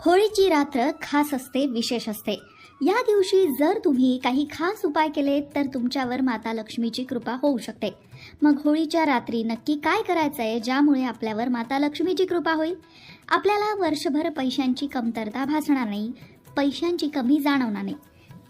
होळीची रात्र खास असते विशेष असते. या दिवशी जर तुम्ही काही खास उपाय केले तर तुमच्यावर माता लक्ष्मीची कृपा होऊ शकते. मग होळीच्या रात्री नक्की काय करायचं आहे ज्यामुळे आपल्यावर माता लक्ष्मीची कृपा होईल? आपल्याला वर्षभर पैशांची कमतरता भासणार नाही पैशांची कमी जाणवणार नाही.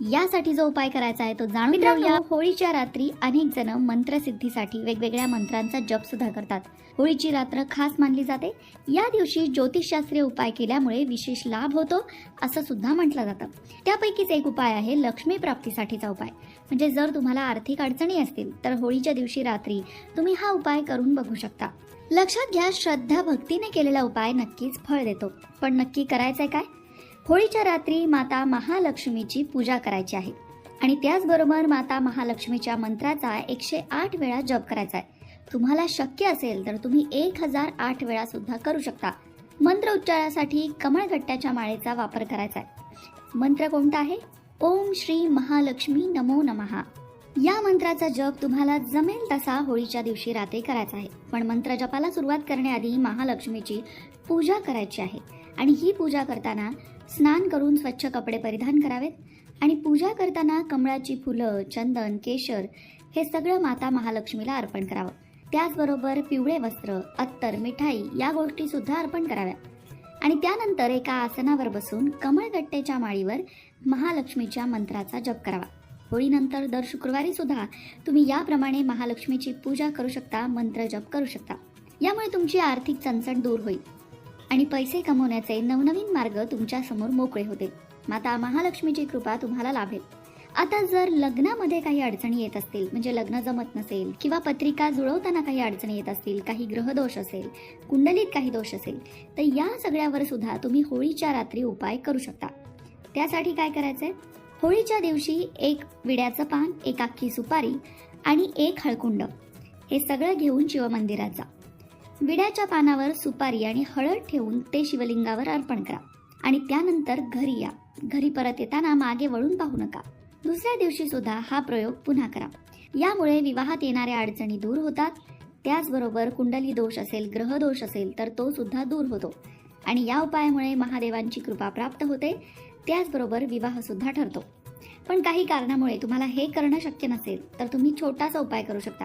यासाठी जो उपाय करायचा आहे तो जाणून घेऊया. होळीच्या रात्री अनेक जण मंत्रसिद्धीसाठी वेगवेगळ्या मंत्रांचा जप सुद्धा करतात. होळीची रात्र खास मानली जाते. या दिवशी ज्योतिषशास्त्रीय उपाय केल्यामुळे विशेष लाभ होतो असं सुद्धा म्हटलं जातं. त्यापैकीच एक उपाय आहे लक्ष्मी प्राप्तीसाठीचा उपाय. म्हणजे जर तुम्हाला आर्थिक अडचणी असतील तर होळीच्या दिवशी रात्री तुम्ही हा उपाय करून बघू शकता. लक्षात घ्या श्रद्धा भक्तीने केलेला उपाय नक्कीच फळ देतो. पण नक्की करायचंय काय? होळीच्या रात्री माता महालक्ष्मीची पूजा करायची आहे. आणि त्याचबरोबर माता महालक्ष्मीच्या मंत्राचा एकशे आठ वेळा जप करायचा आहे. तुम्हाला शक्य असेल तर तुम्ही एक हजार आठ वेळा सुद्धा करू शकता. मंत्र उच्चारासाठी कमळगट्ट्याच्या माळेचा वापर करायचा आहे. मंत्र कोणता आहे? ओम श्री महालक्ष्मी नमो नमहा या मंत्राचा जप तुम्हाला जमेल तसा होळीच्या दिवशी रात्री करायचा आहे. पण मंत्र जपाला सुरुवात करण्याआधी महालक्ष्मीची पूजा करायची आहे. आणि ही पूजा करताना स्नान करून स्वच्छ कपडे परिधान करावेत आणि पूजा करताना कमळाची फुलं चंदन केशर हे सगळं माता महालक्ष्मीला अर्पण करावं. त्याचबरोबर पिवळे वस्त्र अत्तर मिठाई या गोष्टी सुद्धा अर्पण कराव्या. आणि त्यानंतर एका आसनावर बसून कमळगट्टेच्या माळीवर महालक्ष्मीच्या मंत्राचा जप करावा. होळीनंतर दर शुक्रवारी सुद्धा तुम्ही याप्रमाणे महालक्ष्मीची पूजा करू शकता मंत्र जप करू शकता. यामुळे तुमची आर्थिक चणचण दूर होईल. आणि पैसे कमवण्याचे नवनवीन मार्ग तुमच्यासमोर मोकळे होतील माता महालक्ष्मीची कृपा तुम्हाला लाभेल. आता जर लग्नामध्ये काही अडचणी येत असतील म्हणजे लग्न जमत नसेल किंवा पत्रिका जुळवताना काही अडचणी येत असतील काही ग्रहदोष असेल कुंडलीत काही दोष असेल तर या सगळ्यावर सुद्धा तुम्ही होळीच्या रात्री उपाय करू शकता. त्यासाठी काय करायचंय? होळीच्या दिवशी एक विड्याचं पान एक अख्खी सुपारी आणि एक हळकुंड. हे सगळं घेऊन शिवमंदिरात जा. विड्याच्या पानावर सुपारी आणि हळद ठेवून ते शिवलिंगावर अर्पण करा. आणि त्यानंतर घरी या. घरी परत येताना मागे वळून पाहू नका. दुसऱ्या दिवशी सुद्धा हा प्रयोग पुन्हा करा. यामुळे विवाहात येणाऱ्या अडचणी दूर होतात. त्याचबरोबर कुंडली दोष असेल ग्रह दोष असेल तर तो सुद्धा दूर होतो. आणि या उपायामुळे महादेवांची कृपा प्राप्त होते. त्याचबरोबर विवाह सुद्धा ठरतो. पण काही कारणामुळे तुम्हाला हे करणं शक्य नसेल तर तुम्ही छोटासा उपाय करू शकता.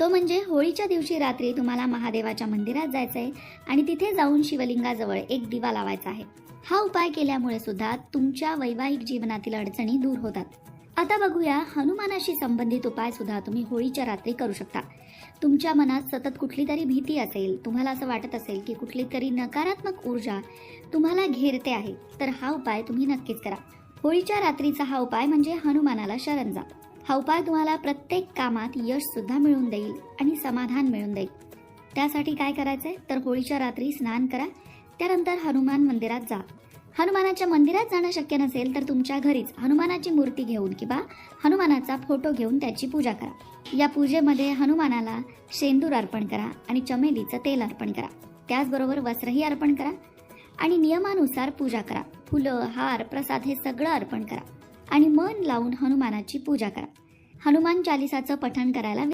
तो म्हणजे होळीच्या दिवशी रात्री तुम्हाला महादेवाच्या मंदिरात जायचं आहे आणि तिथे जाऊन शिवलिंगाजवळ एक दिवा लावायचा आहे. हा उपाय केल्यामुळे सुद्धा तुमच्या वैवाहिक जीवनातील अडचणी दूर होतात. आता बघूया हनुमानाशी संबंधित उपाय सुद्धा तुम्ही होळीच्या रात्री करू शकता. तुमच्या मनात सतत कुठली तरी भीती असेल तुम्हाला असं वाटत असेल की कुठली तरी नकारात्मक ऊर्जा तुम्हाला घेरते आहे तर हा उपाय तुम्ही नक्कीच करा. होळीच्या रात्रीचा हा उपाय म्हणजे हनुमानाला शरण जा. हा उपाय तुम्हाला प्रत्येक कामात यश सुद्धा देईल आणि समाधान मिळून देईल. त्यासाठी काय करायचंय? तर होळीच्या रात्री स्नान करा. त्यानंतर हनुमान मंदिरात जा. हनुमानाच्या मंदिरात जाणं शक्य नसेल तर तुमच्या घरीच हनुमानाची मूर्ती घेऊन किंवा हनुमानाचा फोटो घेऊन त्याची पूजा करा. या पूजेमध्ये हनुमानाला शेंदूर अर्पण करा आणि चमेलीचं तेल अर्पण करा. त्याचबरोबर वस्त्रही अर्पण करा आणि नियमानुसार पूजा करा. फुलं हार प्रसाद हे सगळं अर्पण करा. आणि मन लावून हनुमानाची पूजा करा. हनुमान चालिसाचं पठण करायला